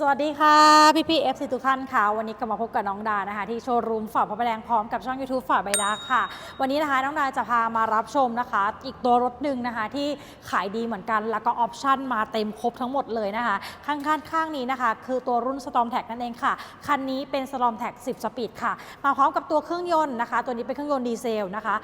สวัสดีค่ะ พี่พี่เอฟซีทุกท่านค่ะ วันนี้ก็มาพบกับน้องดานะคะ ที่โชว์รูมฝาพระประแดงพร้อมกับช่อง YouTube ฝาใบดาค่ะ วันนี้นะคะน้องดาจะพามารับชมนะคะ อีกตัวรถหนึ่งนะคะ ที่ขายดีเหมือนกันแล้วก็ออปชั่นมาเต็มครบทั้งหมดเลยนะคะ ข้างๆข้างนี้นะคะ คือตัวรุ่น Storm Tag นั่นเองค่ะ คันนี้เป็น Storm Tag 10 สปีดค่ะ มาพร้อมกับตัวเครื่องยนต์นะคะ ตัวนี้เป็นเครื่องยนต์ดีเซลนะคะ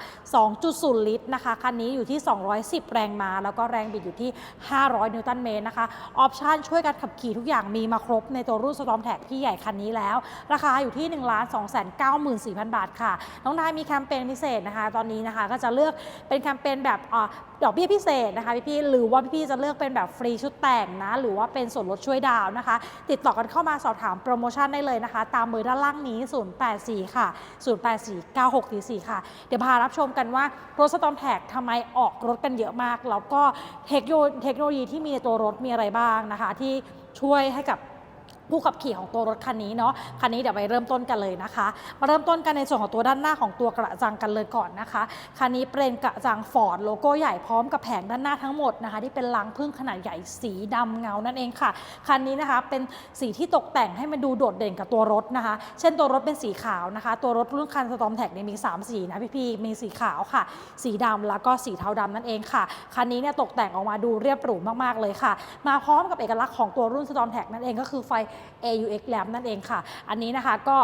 2.0 ลิตรนะคะคันนี้อยู่ที่ 210 แรงม้าแล้วก็แรงบิดอยู่ที่ 500 นิวตันเมตรนะคะออปชันช่วยการขับขี่ทุกอย่างมีมาครบในตัวรุ่น Storm Tag พี่ใหญ่คันนี้แล้ว ราคาอยู่ที่ 1 2 9 4 0 0 0 บาทค่ะ น้องนายมีแคมเปญพิเศษนะคะ ตอนนี้นะคะก็จะเลือกเป็นแคมเปญแบบอ่าดอกเบี้ยพิเศษนะคะพี่ๆหรือว่าพี่ๆจะเลือกเป็นแบบฟรีชุดแต่งนะ หรือว่าเป็นส่วนลดช่วยดาวนะคะ ติดต่อกันเข้ามาสอบถามโปรโมชั่นได้เลยนะคะ ตามเบอร์ด้านล่างนี้ 084 ค่ะ 084 9644 ค่ะ เดี๋ยวพารับชมกันว่ารถสตอมแท็กทำไมออกรถกันเยอะมาก แล้วก็เทคโนโลยีที่มีในตัวรถมีอะไรบ้างนะคะ ที่ช่วยให้กับ ผู้ขับขี่ของตัวรถคันนี้เนาะคันนี้เดี๋ยวไปเริ่มต้นกันเลยนะคะ มาเริ่มต้นกันในส่วนของตัวด้านหน้าของตัวกระจังกันเลยก่อนนะคะคันนี้เป็นกระจังฟอร์ดโลโก้ใหญ่พร้อมกับแผงด้านหน้าทั้งหมดนะคะที่เป็นลังพึ่งขนาดใหญ่สีดำเงานั่นเองค่ะคันนี้นะคะเป็นสีที่ตกแต่งให้มันดูโดดเด่นกับตัวรถนะคะ เช่นตัวรถเป็นสีขาวนะคะ ตัวรถรุ่นคันสตอมแท็กเนี่ยมีสามสีนะพี่ๆมีสีขาวค่ะ สีดำแล้วก็สีเทาดำนั่นเองค่ะคันนี้เนี่ยตกแต่งออกมาดูเรียบหรูมากๆเลยค่ะ มาพร้อมกับเอกลักษณ์ของตัวรุ่น Storm Tag นั่นเองก็คือไฟ AUX Lamp นั่นเองค่ะ อันนี้นะคะก็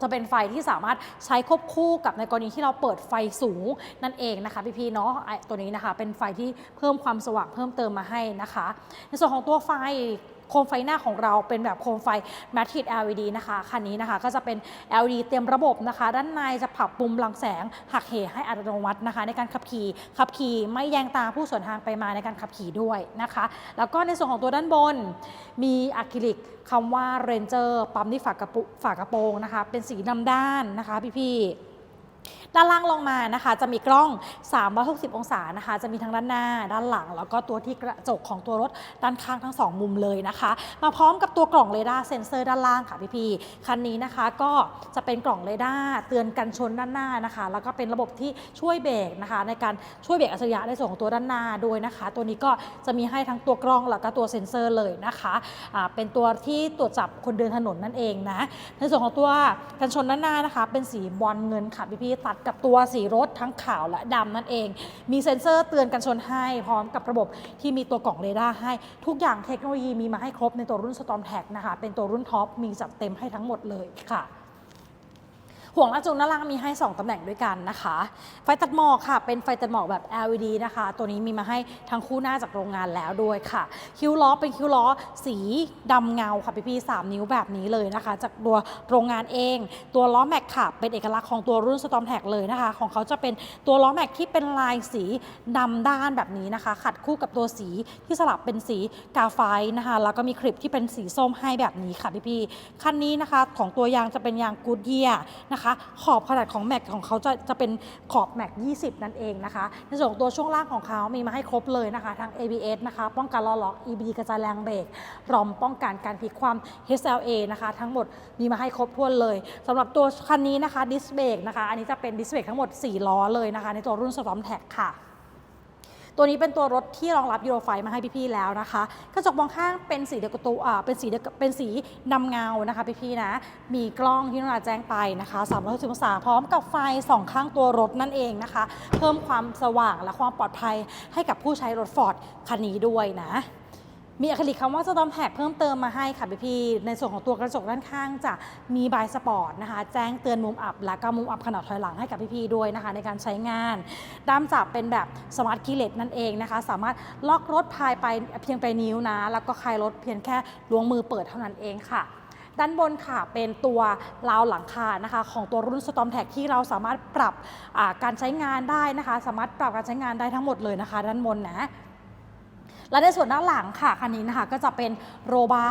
จะเป็นไฟที่สามารถใช้ควบคู่กับในกรณีที่เราเปิดไฟสูงนั่นเองนะคะพี่ๆเนาะตัวนี้นะคะเป็นไฟที่เพิ่มความสว่างเพิ่มเติมมาให้นะคะ ในส่วนของตัวไฟ โคมไฟหน้าของเราเป็นแบบโคมไฟ Matrix LED นะคะคันนี้นะคะก็จะเป็น LED เต็มระบบนะคะ ด้านในจะปรับปุ่มรังแสงหักเหให้อัตโนมัตินะคะ ในการขับขี่ขับขี่ไม่แยงตาผู้สวนทางไปมาในการขับขี่ด้วยนะคะ แล้วก็ในส่วนของตัวด้านบน มีอะคริลิกคำว่า Ranger ปั๊มที่ฝากระปุฝากระโปรงนะคะ เป็นสีดำด้านนะคะพี่ๆ ด้านล่างลงมานะคะ จะมีกล้อง 360 องศานะคะ จะมีทั้งด้านหน้า ด้านหลัง แล้วก็ตัวที่กระจกของตัวรถด้านข้างทั้ง 2 มุมเลยนะคะ มาพร้อมกับตัวกล่องเรดาร์เซ็นเซอร์ด้านล่างค่ะพี่ๆคันนี้นะคะก็จะเป็นกล่องเรดาร์เตือนกันชนด้านหน้านะคะ แล้วก็เป็นระบบที่ช่วยเบรกนะคะ ในการช่วยเบรกอัจฉริยะในส่วนของตัวด้านหน้าด้วยนะคะ ตัวนี้ก็จะมีให้ทั้งตัวกล้องแล้วก็ตัวเซ็นเซอร์เลยนะคะเป็นตัวที่ตรวจจับคนเดินถนนนั่นเองนะในส่วนของตัวกันชนด้านหน้านะคะ เป็นสีบอลเงินค่ะพี่ๆตัดกับตัวสีรถทั้งขาวและดำนั่นเอง มีเซ็นเซอร์เตือนกันชนให้พร้อมกับระบบที่มีตัวกล่องเรดาร์ให้ ทุกอย่างเทคโนโลยีมีมาให้ครบในตัวรุ่น Storm Tag นะคะ เป็นตัวรุ่นท็อปมีจัดเต็มให้ทั้งหมดเลยค่ะ ห่วงลากจูงด้าล่างมีให้ 2ตำแหน่งด้วยกันนะคะ ไฟตัดหมอกค่ะ เป็นไฟตัดหมอกแบบ LED นะคะ ตัวนี้มีมาให้ทั้งคู่หน้าจากโรงงานแล้วด้วยค่ะ คิ้วล้อเป็นคิ้วล้อสีดำเงาค่ะพี่ๆ3นิ้วแบบนี้เลยนะคะ จากตัวโรงงานเอง ตัวล้อแม็กค่ะ เป็นเอกลักษณ์ของตัวรุ่น Storm Tag เลยนะคะ ของเขาจะเป็นตัวล้อแม็กที่เป็นลายสีดำด้านแบบนี้นะคะ ขัดคู่กับตัวสีที่สลับเป็นสีกาไฟนะคะ แล้วก็มีคลิปที่เป็นสีส้มให้แบบนี้ค่ะพี่ๆคันนี้นะคะของตัวยางจะเป็นยางกูดเยียนะคะขอบขนาดของแม็กของเขาจะจะเป็นขอบแม็ก20 นั่นเองนะคะ ในส่วนของตัวช่วงล่างของเขามีมาให้ครบเลยนะคะ ทั้ง ABS นะคะ ป้องกันล้อล็อก EBD กระจายแรงเบรกรอมป้องกันการพลิกความ HLA นะคะ ทั้งหมดมีมาให้ครบถ้วนเลยสำหรับตัวคันนี้นะคะดิสเบรกนะคะ อันนี้จะเป็นดิสเบรกทั้งหมด 4 ล้อเลยนะคะ ในตัวรุ่น Storm Tag ค่ะ ตัวนี้เป็นตัวรถที่รองรับยูโรไฟมาให้พี่ๆแล้วนะคะกระจกมองข้างเป็นสีเดียวกับตัวเป็นสีเป็นสีนำเงานะคะพี่ๆนะ มีกล้องที่น้องนาแจ้งไปนะคะ360องศาพร้อมกับไฟสองข้างตัวรถนั่นเองนะคะ เพิ่มความสว่างและความปลอดภัยให้กับผู้ใช้รถฟอร์ดคันนี้ด้วยนะ มีอะคริลิกคำว่า Storm Tag เพิ่มเติมมาให้ค่ะพี่พี่ในส่วนของตัวกระจกด้านข้างจะมีบายสปอร์ตนะคะ แจ้งเตือนมุมอับ และก็มุมอับขนาดถอยหลังให้กับพี่พี่ด้วยนะคะ ในการใช้งานด้ามจับเป็นแบบสมาร์ทคีย์เลสนั่นเองนะคะ สามารถล็อกรถภายไปเพียงไปนิ้วนะ แล้วก็คลายรถเพียงแค่ล้วงมือเปิดเท่านั้นเองค่ะด้านบนค่ะเป็นตัวราวหลังคานะคะ ของตัวรุ่น Storm Tag ที่เราสามารถปรับการใช้งานได้นะคะ สามารถปรับการใช้งานได้ทั้งหมดเลยนะคะ ด้านบนนะ และในส่วนด้านหลังค่ะคันนี้นะคะก็จะเป็นโรบา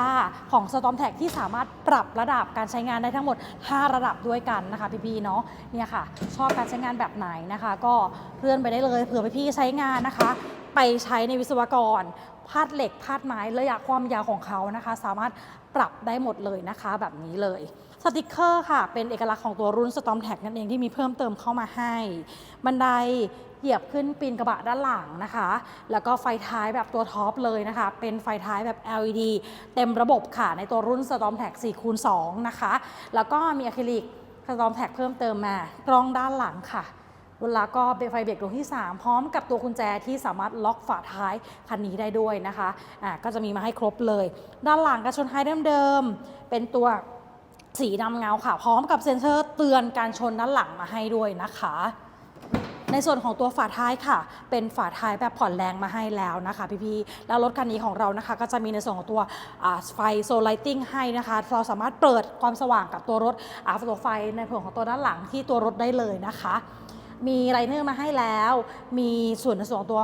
ของ Storm Tag ที่สามารถปรับระดับการใช้งานได้ทั้งหมด 5 ระดับด้วยกันนะคะพี่ๆเนาะเนี่ยค่ะ ชอบการใช้งานแบบไหนนะคะ ก็เลื่อนไปได้เลยเผื่อพี่ๆใช้งานนะคะ ไปใช้ในวิศวกรพาดเหล็กพาดไม้ระยะความยาวของเขานะคะ สามารถปรับได้หมดเลยนะคะ แบบนี้เลยสติกเกอร์ค่ะ เป็นเอกลักษณ์ของตัวรุ่น Storm Tag นั่นเองที่มีเพิ่มเติมเข้ามาให้ บันได เหยียบขึ้นปีนกระบะด้านหลังนะคะ แล้วก็ไฟท้ายแบบตัวท็อปเลยนะคะ เป็นไฟท้ายแบบ LED เต็มระบบค่ะ ในตัวรุ่น Storm Tag 4คูณ2นะคะ แล้วก็มีอะคริลิก Storm Tag เพิ่มเติมมากล้องด้านหลังค่ะเวลาก็เบรไฟเบรกดวงที่ 3 พร้อมกับตัวกุญแจที่สามารถล็อกฝาท้ายคันนี้ได้ด้วยนะคะอ่าก็จะมีมาให้ครบเลย ด้านหลังกระชนท้ายเดิมๆเป็นตัวสีดำเงาค่ะ พร้อมกับเซ็นเซอร์เตือนการชนด้านหลังมาให้ด้วยนะคะ ในส่วนของตัวฝาท้ายค่ะ เป็นฝาท้ายแบบผ่อนแรงมาให้แล้วนะคะพี่ๆแล้วรถคันนี้ของเรานะคะ ก็จะมีในส่วนของตัวไฟโซลไลติงให้นะคะ เราสามารถเปิดความสว่างกับตัวรถตัวไฟในส่วนของตัวด้านหลังที่ตัวรถได้เลยนะคะ มีไลเนอร์มาให้แล้ว มีส่วนในส่วนของตัว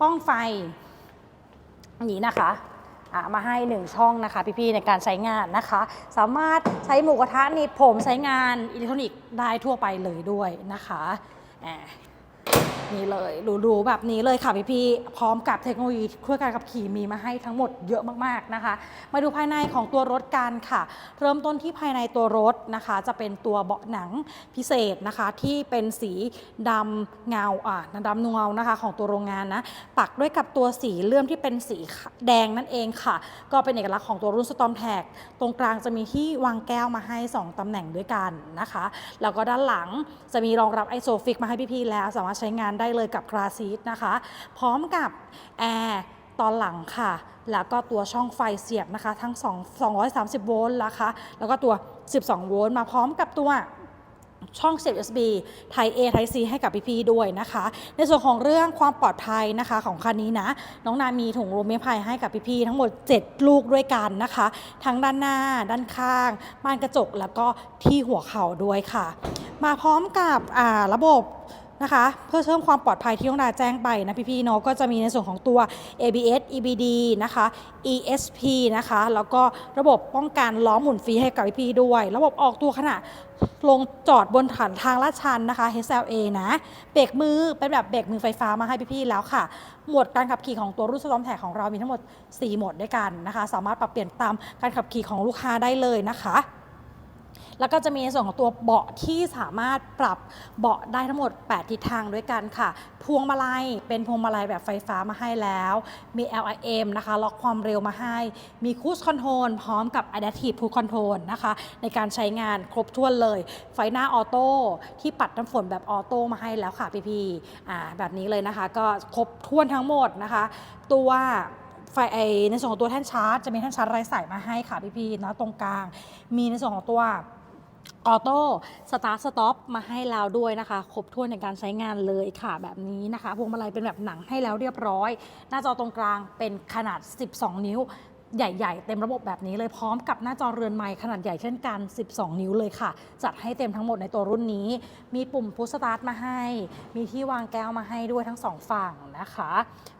ป้องไฟนี้นะคะมาให้ 1 ช่องนะคะ พี่ๆในการใช้งานนะคะ สามารถใช้หมูกระทะนี่ผมใช้งานอิเล็กทรอนิกส์ได้ทั่วไปเลยด้วยนะคะ อะ นี่เลยหรูๆแบบนี้เลยค่ะพี่ๆพร้อมกับเทคโนโลยีเครื่องการขับขี่มีมาให้ทั้งหมดเยอะมากๆนะคะ มาดูภายในของตัวรถกันค่ะ เริ่มต้นที่ภายในตัวรถนะคะ จะเป็นตัวเบาะหนังพิเศษนะคะ ที่เป็นสีดำเงาอ่าดำเงานะคะของตัวโรงงานนะปักด้วยกับตัวสีเลื่อมที่เป็นสีแดงนั่นเองค่ะ ก็เป็นเอกลักษณ์ของตัวรุ่นสตอมแท็กตรงกลางจะมีที่วางแก้วมาให้ 2 ตำแหน่งด้วยกันนะคะ แล้วก็ด้านหลังจะมีรองรับไอโซฟิกมาให้พี่ๆแล้วสามารถใช้งานได้เลยกับคลาซีทนะคะ พร้อมกับแอร์ตอนหลังค่ะ แล้วก็ตัวช่องไฟเสียบนะคะ ทั้ง 2 230 โวลต์นะคะ แล้วก็ตัว 12 โวลต์มาพร้อมกับตัวช่องเสียบ USB Type A Type C ให้กับพี่ๆด้วยนะคะ ในส่วนของเรื่องความปลอดภัยนะคะของคันนี้นะ น้องนามีถุงลมนิรภัยให้กับพี่ๆทั้งหมด 7 ลูกด้วยกันนะคะ ทั้งด้านหน้า ด้านข้างม่านกระจกแล้วก็ที่หัวเข่าด้วยค่ะ มาพร้อมกับระบบ นะคะ เพื่อเพิ่มความปลอดภัยที่น้องดาแจ้งไปนะพี่ๆเนาะก็จะมีในส่วนของตัว ABS EBD นะคะ ESP นะคะ แล้วก็ระบบป้องกันล้อหมุนฟรีให้กับพี่ๆด้วย ระบบออกตัวขณะลงจอดบนฐานทางลาดชันนะคะ HLA นะเบรกมือเป็นแบบเบรกมือไฟฟ้ามาให้พี่ๆแล้วค่ะ หมวดการขับขี่ของตัวรุ่นสตอมแท็กของเรามีทั้งหมด 4 หมวดด้วยกันนะคะ สามารถปรับเปลี่ยนตามการขับขี่ของลูกค้าได้เลยนะคะ แล้วก็จะมีในส่วนของตัวเบาะที่สามารถปรับเบาะได้ทั้งหมด 8 ทิศทางด้วยกันค่ะ พวงมาลัยเป็นพวงมาลัยแบบไฟฟ้ามาให้แล้ว มี LIM นะคะล็อกความเร็วมาให้ มีคูสคอนโทรลพร้อมกับ Adaptive Cruise Control นะคะ ในการใช้งานครบถ้วนเลย ไฟหน้าออโต้ที่ปัดน้ำฝนแบบออโต้มาให้แล้วค่ะพี่ๆอ่าแบบนี้เลยนะคะ ก็ครบถ้วนทั้งหมดนะคะ ตัวไฟไอในส่วนของตัวแท่นชาร์จจะมีแท่นชาร์จไร้สายมาให้ค่ะพี่ๆนะตรงกลาง มีในส่วนของตัว ออโต้สตาร์ทสต็อปมาให้แล้วด้วยนะคะ ครบถ้วนในการใช้งานเลยค่ะแบบนี้นะคะพวงมาลัยเป็นแบบหนังให้แล้วเรียบร้อย หน้าจอตรงกลางเป็นขนาด 12 นิ้ว ใหญ่ ๆ เต็มระบบแบบนี้เลยพร้อมกับหน้าจอเรือนไม้ขนาดใหญ่เช่นกัน 12 นิ้วเลยค่ะ จัดให้เต็มทั้งหมดในตัวรุ่นนี้ มีปุ่มพุชสตาร์ทมาให้ มีที่วางแก้วมาให้ด้วยทั้งสองฝั่งนะคะ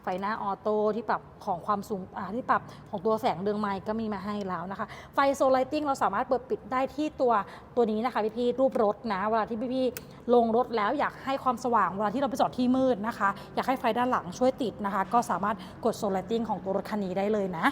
ไฟหน้าออโต้ที่ปรับของความสูงที่ปรับของตัวแสงเรืองไม้ก็มีมาให้แล้วนะคะ ไฟโซลไลติงเราสามารถเปิดปิดได้ที่ตัวตัวนี้นะคะพี่ๆรูปรถนะเวลาที่พี่ๆลงรถแล้วอยากให้ความสว่างเวลาที่เราไปจอดที่มืดนะคะ อยากให้ไฟด้านหลังช่วยติดนะคะ ก็สามารถกดโซลไลติงของตัวรถคันนี้ได้เลยนะ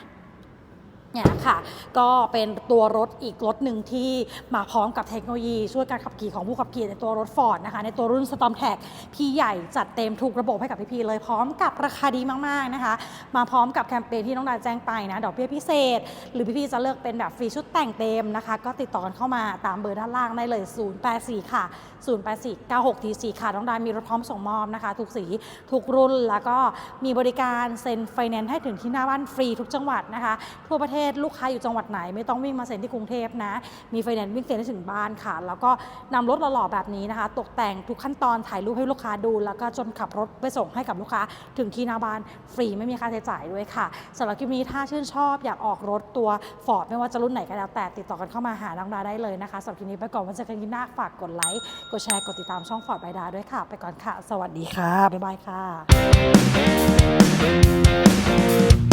เนี่ยค่ะ ก็เป็นตัวรถอีกรถหนึ่งที่มาพร้อมกับเทคโนโลยี ช่วยการขับขี่ของผู้ขับขี่ในตัวรถ Ford นะคะ ในตัวรุ่น Storm Tag พี่ใหญ่จัดเต็มทุกระบบให้กับพี่ๆเลยพร้อมกับราคาดีมากๆนะคะ มาพร้อมกับแคมเปญที่น้องดาแจ้งไปนะ ดอกเบี้ยพิเศษ หรือพี่ๆจะเลือกเป็นแบบฟรีชุดแต่งเต็มนะคะ ก็ติดต่อกันเข้ามาตามเบอร์ด้านล่างได้เลย 084 ค่ะ 084 96ที4ค่ะน้องดามีรถพร้อมส่งมอบนะคะ ทุกสีทุกรุ่นแล้วก็มีบริการเซ็นไฟแนนซ์ให้ถึงที่หน้าบ้านฟรีทุกจังหวัดนะคะทั่วประเทศลูกค้าอยู่จังหวัดไหน ไม่ต้องวิ่งมาเซ็นที่กรุงเทพนะ มีไฟแนนซ์วิ่งเซ็นให้ถึงบ้านค่ะ แล้วก็นำรถหล่อๆแบบนี้นะคะ ตกแต่งทุกขั้นตอนถ่ายรูปให้ลูกค้าดู แล้วก็จนขับรถไปส่งให้กับลูกค้า ถึงที่หน้าบ้านฟรีไม่มีค่าใช้จ่ายด้วยค่ะสำหรับคลิปนี้ถ้าชื่นชอบอยากออกรถตัว Ford ไม่ว่าจะรุ่นไหนก็แล้วแต่ติดต่อกันเข้ามาหาน้องดาได้เลยนะคะสำหรับคลิปนี้ไปก่อนวันเจอกันคลิปหน้าฝากกดไลค์กดแชร์กดติดตามช่อง Ford ใบดาด้วยค่ะ ไปก่อนค่ะ สวัสดีค่ะบ๊ายบายค่ะ